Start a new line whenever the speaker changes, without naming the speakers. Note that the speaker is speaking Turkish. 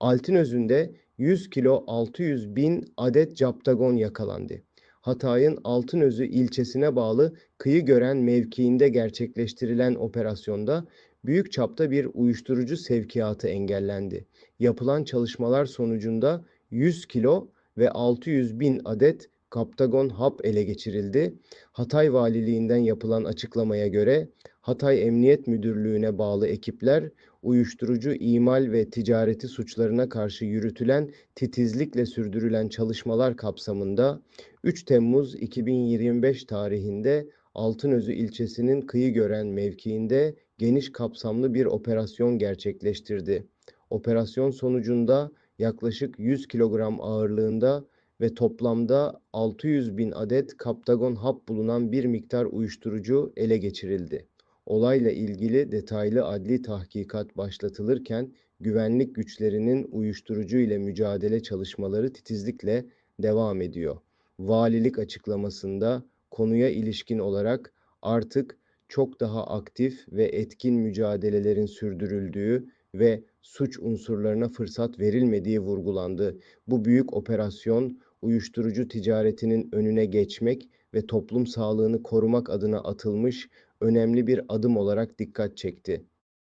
Altınözü'nde 100 kilo 600 bin adet captagon yakalandı. Hatay'ın Altınözü ilçesine bağlı kıyı gören mevkiinde gerçekleştirilen operasyonda büyük çapta bir uyuşturucu sevkiyatı engellendi. Yapılan çalışmalar sonucunda 100 kilo ve 600 bin adet kaptagon hap ele geçirildi. Hatay Valiliğinden yapılan açıklamaya göre Hatay Emniyet Müdürlüğü'ne bağlı ekipler uyuşturucu imal ve ticareti suçlarına karşı yürütülen titizlikle sürdürülen çalışmalar kapsamında 3 Temmuz 2025 tarihinde Altınözü ilçesinin kıyı gören mevkiinde geniş kapsamlı bir operasyon gerçekleştirdi. Operasyon sonucunda yaklaşık 100 kilogram ağırlığında ve toplamda 600 bin adet kaptagon hap bulunan bir miktar uyuşturucu ele geçirildi. Olayla ilgili detaylı adli tahkikat başlatılırken güvenlik güçlerinin uyuşturucu ile mücadele çalışmaları titizlikle devam ediyor. Valilik açıklamasında konuya ilişkin olarak artık çok daha aktif ve etkin mücadelelerin sürdürüldüğü ve suç unsurlarına fırsat verilmediği vurgulandı. Bu büyük operasyon uyuşturucu ticaretinin önüne geçmek ve toplum sağlığını korumak adına atılmış önemli bir adım olarak dikkat çekti.